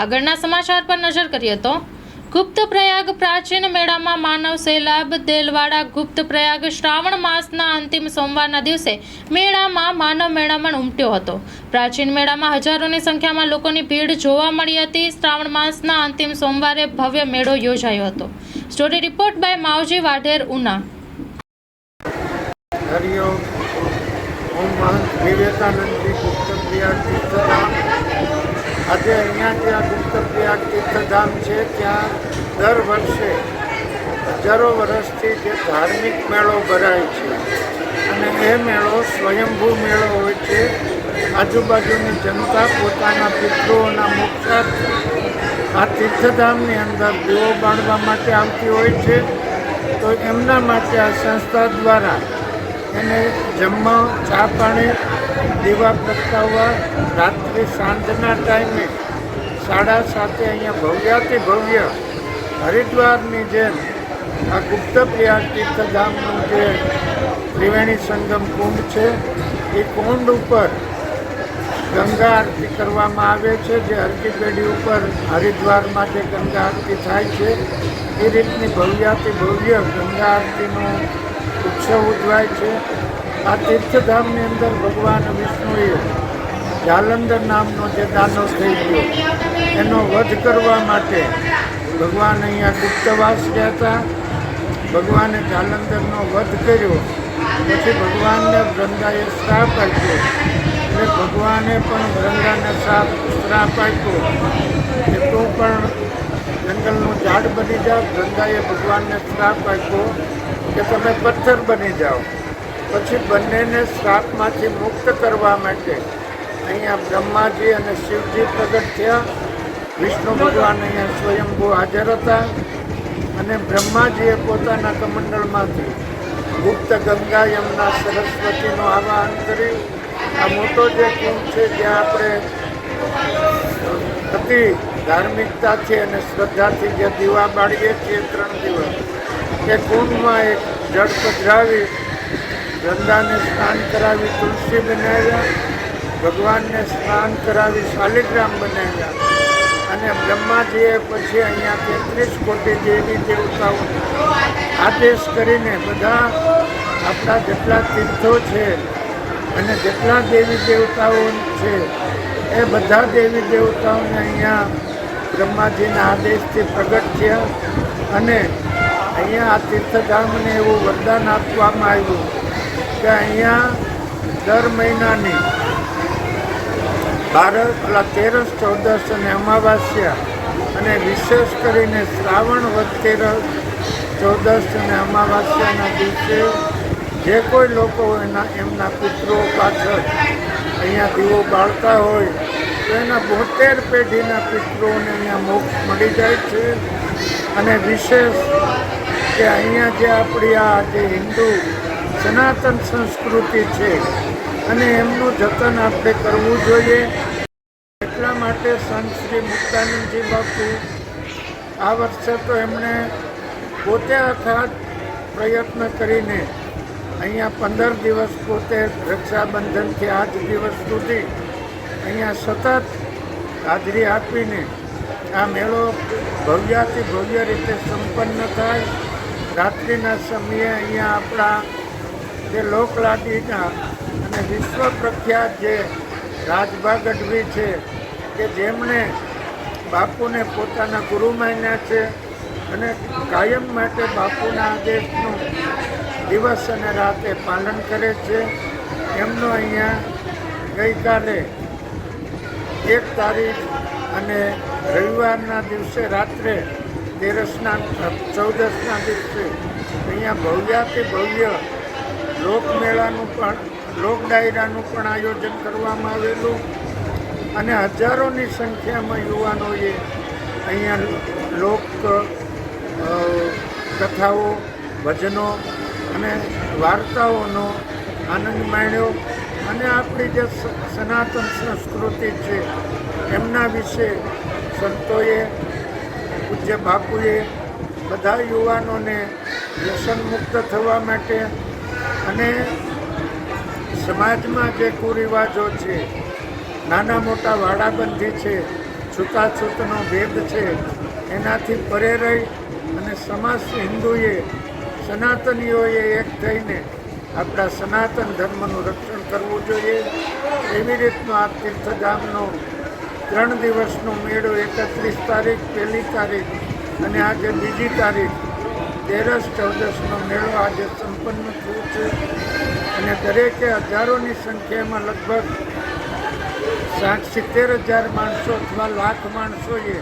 આગળના સમાચાર પર નજર કરીએ તો ગુપ્ત પ્રયાગ પ્રાચીન મેળામાં માનવ સૈલાબ દેલવાડા ગુપ્ત પ્રયાગ શ્રાવણ માસના અંતિમ સોમવારના દિવસે મેળામાં માનવ મેળામણ ઉમટ્યો હતો. પ્રાચીન મેળામાં હજારોની સંખ્યામાં લોકોની ભીડ જોવા મળી હતી. શ્રાવણ માસના અંતિમ સોમવારે ભવ્ય મેળો યોજાયો હતો. Story report by Mavji Vadher Una. Vivekanandji આજે અહીંયા ત્યાં ગુપ્તપ્રયાગ તીર્થધામ છે, ત્યાં દર વર્ષે હજારો વર્ષથી જે ધાર્મિક મેળો ભરાય છે અને એ મેળો સ્વયંભૂ મેળો હોય છે. આજુબાજુની જનતા પોતાના પિતૃઓના મોક્ષાર્થે આ તીર્થધામની અંદર દીવો બાળવા માટે આવતી હોય છે. તો એમના માટે આ સંસ્થા દ્વારા એને જમવા, ચા પાણી, દીવા પ્રગટાવવા, રાત્રિ સાંજના ટાઈમે સાડા સાતે અહીંયા ભવ્યાથી ભવ્ય હરિદ્વારની જેમ આ ગુપ્તપ્રિયા તીર્થધામનું જે ત્રિવેણી સંગમ કુંડ છે, એ કુંડ ઉપર ગંગા આરતી કરવામાં આવે છે, જે હરકી પેઢી ઉપર હરિદ્વારમાં જે ગંગા આરતી થાય છે. એ રીતની ભવ્યાથી ભવ્ય ગંગા આરતીનો ઉત્સવ ઉજવાય છે. આ તીર્થધામની અંદર ભગવાન વિષ્ણુએ જાલંધર નામનો જે દાનવ થઈ ગયો, એનો વધ કરવા માટે ભગવાન અહીંયા ગુપ્તવાસ ગયા હતા. ભગવાને જાલંધરનો વધ કર્યો, પછી ભગવાનને વૃંદાએ શ્રાપ આપ્યો એટલે ભગવાને પણ વૃંદાને શ્રાપ શ્રાપ આપ્યો. કે તું પણ જંગલનું ઝાડ બની જાય વૃંદાએ ભગવાનને શ્રાપ આપ્યો. કે તમે પથ્થર બની જાઓ. પછી બંનેને શ્રાપમાંથી મુક્ત કરવા માટે અહીંયા બ્રહ્માજી અને શિવજી પ્રગટ થયા. વિષ્ણુ ભગવાન અહીંયા સ્વયંભૂ હાજર હતા અને બ્રહ્માજીએ પોતાના કમંડળમાંથી ગુપ્ત ગંગા યમના સરસ્વતીનું આવાહન કર્યું આ મોટો જે કુંભ છે, જ્યાં આપણે અતિ ધાર્મિકતાથી અને શ્રદ્ધાથી જે દીવા બાળીએ છીએ ત્રણ દિવસ. એ કુંડમાં એક જળ પધરાવી, ગંગાને સ્નાન કરાવી, તુલસી બનાવ્યા, ભગવાનને સ્નાન કરાવી, શાલિગ્રામ બનાવ્યા. અને બ્રહ્માજીએ પછી અહીંયા તેત્રીસ કોટી દેવી દેવતાઓ આદેશ કરીને બધા આપણા જેટલા તીર્થો છે અને જેટલા દેવી દેવતાઓ છે, એ બધા દેવી દેવતાઓને અહીંયા બ્રહ્માજીના આદેશથી પ્રગટ થયા અને અહીંયા આ તીર્થધામને એવું વરદાન આપવામાં આવ્યું કે અહીંયા દર મહિનાની બાર પેલા તેરસ ચૌદસ અને અમાવાસ્યા અને વિશેષ કરીને શ્રાવણ વધ તેરસ ચૌદસ અને અમાવાસ્યાના દિવસે જે કોઈ લોકો એના એમના પુત્રો પાછળ અહીંયા દીવો બાળતા હોય તો એના બોતેર પેઢીના પિતૃઓને અહીંયા મોક્ષ મળી જાય છે અને વિશેષ કે અહીંયા જે આપણી આ જે હિન્દુ સનાતન સંસ્કૃતિ છે અને એમનું જતન આપણે કરવું જોઈએ, એટલા માટે સંત શ્રી મુક્તાનંદજી બાપુ આ વર્ષે તો એમણે પોતે અથાગ પ્રયત્ન કરીને અહીંયા પંદર દિવસ પોતે રક્ષાબંધનથી આજ દિવસ સુધી અહીંયા સતત હાજરી આપીને આ મેળો ભવ્યાથી ભવ્ય રીતે સંપન્ન થાય. રાત્રિના સમયે અહીંયા આપણા જે લોકલાડીના અને વિશ્વ પ્રખ્યાત જે રાજભા ગઢવી છે, કે જેમણે બાપુને પોતાના ગુરુ માન્યા છે અને કાયમ માટે બાપુના આદેશનું દિવસ અને રાતે પાલન કરે છે. એમનો અહીંયા ગઈકાલે એક તારીખ અને રવિવારના દિવસે રાત્રે તેરસના ચૌદસના દિવસે અહીંયા ભવ્યાથી ભવ્ય લોકમેળાનું પણ, લોક ડાયરાનું પણ આયોજન કરવામાં આવેલું અને હજારોની સંખ્યામાં યુવાનોએ અહીંયા લોક કથાઓ, ભજનો અને વાર્તાઓનો આનંદ માણ્યો અને આપણી જે સનાતન સંસ્કૃતિ છે એમના વિશે સંતોએ પૂજ્ય બાપુએ બધા યુવાનોને વ્યસનમુક્ત થવા માટે અને સમાજમાં જે કુરિવાજો છે, નાના મોટા વાડાબંધી છે છૂતાછૂતનો ભેદ છે, એનાથી પરે રહી અને સમાજ હિન્દુએ, સનાતનીઓએ એક થઈને આપણા સનાતન ધર્મનું રક્ષણ કરવું જોઈએ. એવી રીતનો આ તીર્થધામનો ત્રણ દિવસનો મેળો એકત્રીસ તારીખ, પહેલી તારીખ અને આજે બીજી તારીખ, તેરસ ચૌદસનો મેળો આજે સંપન્ન થયો છે. અને દરેકે હજારોની સંખ્યામાં લગભગ સાઠ સિત્તેર હજાર માણસો અથવા લાખ માણસોએ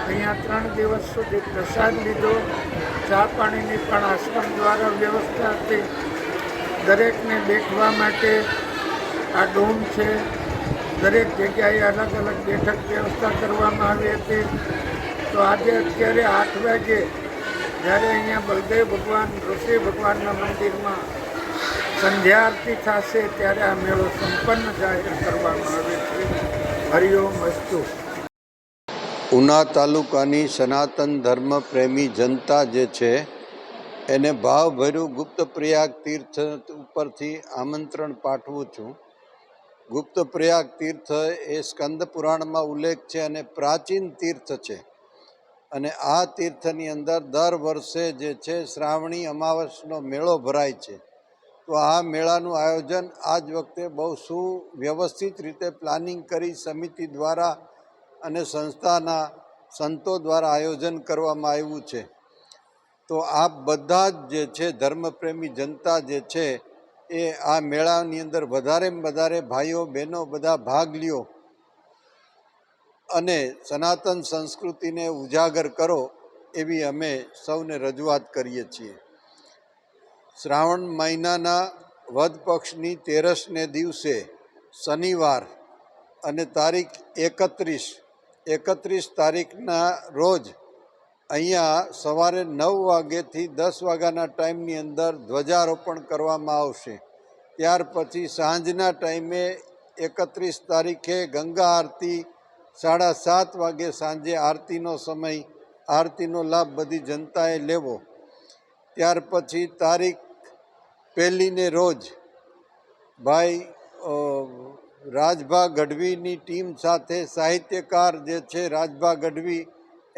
અહીંયા ત્રણ દિવસ સુધી પ્રસાદ લીધો. ચા પાણીની પણ આશ્રમ દ્વારા વ્યવસ્થા હતી. દરેકને દેખવા માટે આ ડોમ છે. દરેક જગ્યાએ અલગ અલગ બેઠક વ્યવસ્થા કરવામાં આવી હતી. તો આજે અત્યારે આઠ વાગે જ્યારે અહીંયા બલદેવ ભગવાન, ઋષિ ભગવાનના મંદિરમાં સંધ્યા આરતી થશે ત્યારે આ મેળો સંપન્ન જાહેર કરવામાં આવે છે. હરિઓમ અસ્તુ ઉના તાલુકાની સનાતન ધર્મ પ્રેમી જનતા જે છે, એને ભાવભર્યું ગુપ્ત પ્રયાગ તીર્થ ઉપરથી આમંત્રણ પાઠવું છું. ગુપ્ત પ્રયાગ તીર્થ એ સ્કંદ પુરાણમાં ઉલ્લેખ છે અને પ્રાચીન તીર્થ છે. અને આ તીર્થની અંદર દર વર્ષે જે છે શ્રાવણી અમાવસનો મેળો ભરાય છે. તો આ મેળાનું આયોજન આ જ વખતે બહુ સુવ્યવસ્થિત રીતે પ્લાનિંગ કરી સમિતિ દ્વારા અને સંસ્થાના સંતો દ્વારા આયોજન કરવામાં આવ્યું છે. તો આ બધા જ જે છે ધર્મપ્રેમી જનતા જે છે એ આ મેળાની અંદર વધારેમાં વધારે ભાઈઓ, બહેનો બધા ભાગ લ્યો અને સનાતન સંસ્કૃતિને ઉજાગર કરો એવી અમે સૌને રજૂઆત કરીએ છીએ. શ્રાવણ મહિનાના વધ પક્ષની તેરસને દિવસે શનિવાર અને તારીખ એકત્રીસ. એકત્રીસ તારીખના રોજ અહીંયા સવારે નવ વાગ્યેથી દસ વાગ્યાના ટાઈમની અંદર ધ્વજારોપણ કરવામાં આવશે. ત્યાર પછી સાંજના ટાઈમે એકત્રીસ તારીખે ગંગા આરતી, સાડા સાત વાગે સાંજે આરતીનો સમય, આરતીનો લાભ બધી જનતાએ લેવો. ત્યાર પછી તારીખ પહેલીને રોજ ભાઈ રાજભા ગઢવીની ટીમ સાથે સાહિત્યકાર જે છે, રાજભા ગઢવી,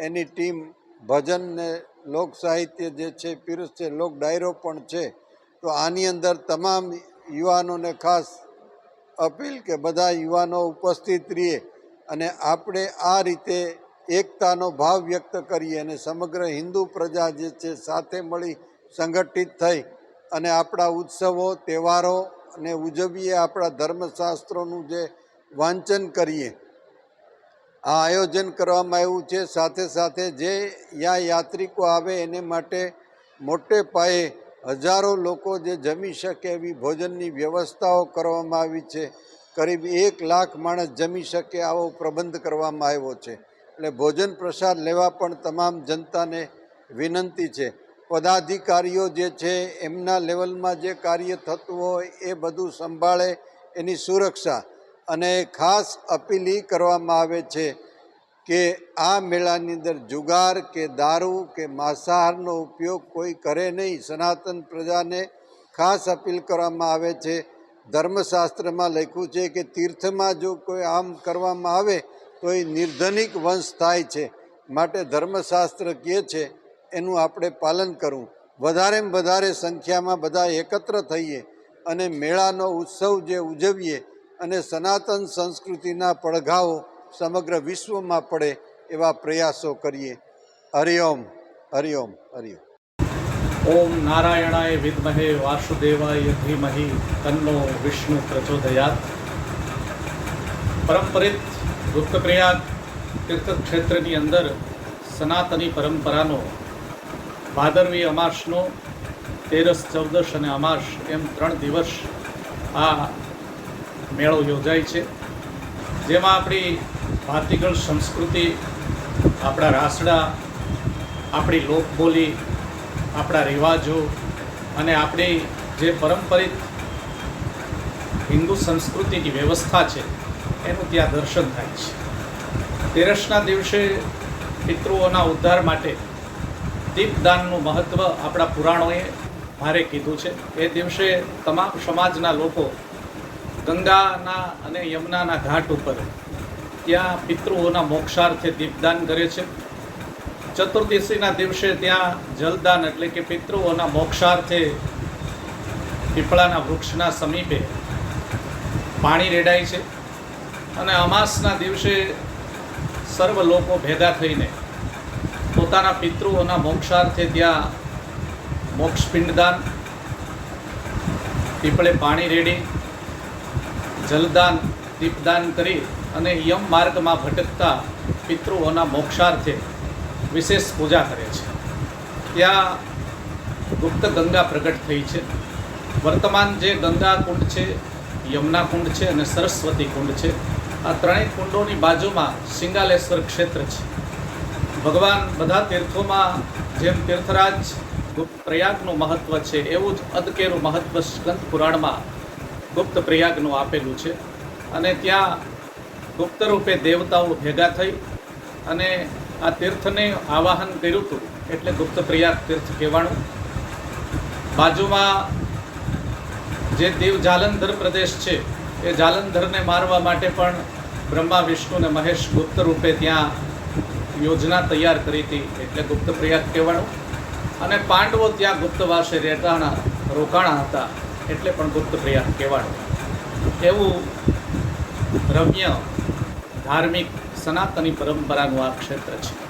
એની ટીમ ભજન ને લોક સાહિત્ય જે છે પીરસશે લોક ડાયરો પણ છે, તો આની અંદર તમામ યુવાનોને ખાસ અપીલ કે બધા યુવાનો ઉપસ્થિત રહીએ અને આપણે આ રીતે એકતાનો ભાવ વ્યક્ત કરીએ અને સમગ્ર હિન્દુ પ્રજા જે છે સાથે મળી સંગઠિત થઈ અને આપણા ઉત્સવો, તહેવારો અને ઉજવીએ, આપણા ધર્મશાસ્ત્રોનું જે વાંચન કરીએ આ આયોજન કરવામાં આવ્યું છે. સાથે સાથે જે યા યાત્રિકો આવે એને માટે મોટે પાયે હજારો લોકો જે જમી શકે એવી ભોજનની વ્યવસ્થાઓ કરવામાં આવી છે. કરીબ એક લાખ માણસ જમી શકે આવો પ્રબંધ કરવામાં આવ્યો છે. એટલે ભોજન પ્રસાદ લેવા પણ તમામ જનતાને વિનંતી છે. પદાધિકારીઓ જે છે, એમના લેવલમાં જે કાર્ય થતું હોય એ બધું સંભાળે એની સુરક્ષા. અને ખાસ અપીલ કરવામાં આવે છે કે આ મેળાની અંદર જુગાર કે દારૂ કે માંસાહારનો ઉપયોગ કોઈ કરે નહીં. સનાતન પ્રજાને ખાસ અપીલ કરવામાં આવે છે. ધર્મશાસ્ત્રમાં લખ્યું છે કે તીર્થમાં જો કોઈ આમ કરવામાં આવે તો એ નિર્ધનિક વંશ થાય છે. માટે ધર્મશાસ્ત્ર કહે છે, એનું આપણે પાલન કરવું. વધારેમાં વધારે સંખ્યામાં બધા એકત્ર થઈએ અને મેળાનો ઉત્સવ જે ઉજવીએ અને સનાતન સંસ્કૃતિના પડઘાઓ સમગ્ર વિશ્વમાં પડે એવા પ્રયાસો કરીએ. હરિઓમ હરિઓમ હરિઓમ. ઓમ નારાયણાય વિદ્મહે વાસુદેવાય ધીમહિ તન્નો વિષ્ણુ પ્રચોદયાત. પરંપરિત ગુપ્તપ્રયાગ તીર્થક્ષેત્રની અંદર સનાતની પરંપરાનો ભાદરવી અમાસનો તેરસ ચૌદશ અને અમાસ એમ ત્રણ દિવસ આ મેળો યોજાય છે. જેમાં આપણી ભાતીગળ સંસ્કૃતિ, આપણા રાસડા, આપણી લોકબોલી, આપણા રિવાજો અને આપણી જે પરંપરિત હિન્દુ સંસ્કૃતિની વ્યવસ્થા છે, એનું ત્યાં દર્શન થાય છે. તેરસના દિવસે પિતૃઓના ઉદ્ધાર માટે દીપદાનનું મહત્ત્વ આપણા પુરાણોએ ભારે કીધું છે. એ દિવસે તમામ સમાજના લોકો ગંગાના અને યમુનાના ઘાટ ઉપર. ત્યાં પિતૃઓના મોક્ષાર્થે દીપદાન કરે છે. ચતુર્દશીના દિવસે ત્યાં જલદાન એટલે કે પિતૃઓના મોક્ષાર્થે પીપળાના વૃક્ષના સમીપે પાણી રેડાય છે. અને અમાસના દિવસે સર્વ લોકો ભેગા થઈને પોતાના પિતૃઓના મોક્ષાર્થે ત્યાં મોક્ષ પિંડદાન, પીપળે પાણી રેડી જલદાન, દીપદાન કરી અને યમ માર્ગમાં ભટકતા પિતૃઓના મોક્ષાર્થે વિશેષ પૂજા કરે છે. ત્યાં ગુપ્ત ગંગા પ્રગટ થઈ છે. વર્તમાન જે ગંગા કુંડ છે, યમુના કુંડ છે અને સરસ્વતી કુંડ છે, આ ત્રણેય કુંડોની બાજુમાં સિંગાલેશ્વર ક્ષેત્ર છે. ભગવાન બધા તીર્થોમાં જેમ તીર્થરાજ પ્રયાગનું મહત્વ છે, એવું જ અદકેરું મહત્વ સ્કંદ પુરાણમાં ગુપ્ત પ્રયાગનું આપેલું છે. અને ત્યાં ગુપ્ત રૂપે દેવતાઓ ભેગા થઈ અને આ તીર્થને આવાહન કર્યું હતું, એટલે ગુપ્ત પ્રયાગ તીર્થ કહેવાનું બાજુમાં જે દેવ જાલંધર પ્રદેશ છે, એ જાલંધરને મારવા માટે પણ બ્રહ્મા, વિષ્ણુ અને મહેશ ગુપ્ત રૂપે ત્યાં યોજના તૈયાર કરી હતી, એટલે ગુપ્ત પ્રયાગ કહેવાનું અને પાંડવો ત્યાં ગુપ્તવાસે રહેતાના રોકાણા હતા. એટલે પણ ગુપ્ત પ્રયાગ કહેવાનું એવું રમ્ય ધાર્મિક સનાતની પરંપરાનું આ ક્ષેત્ર છે.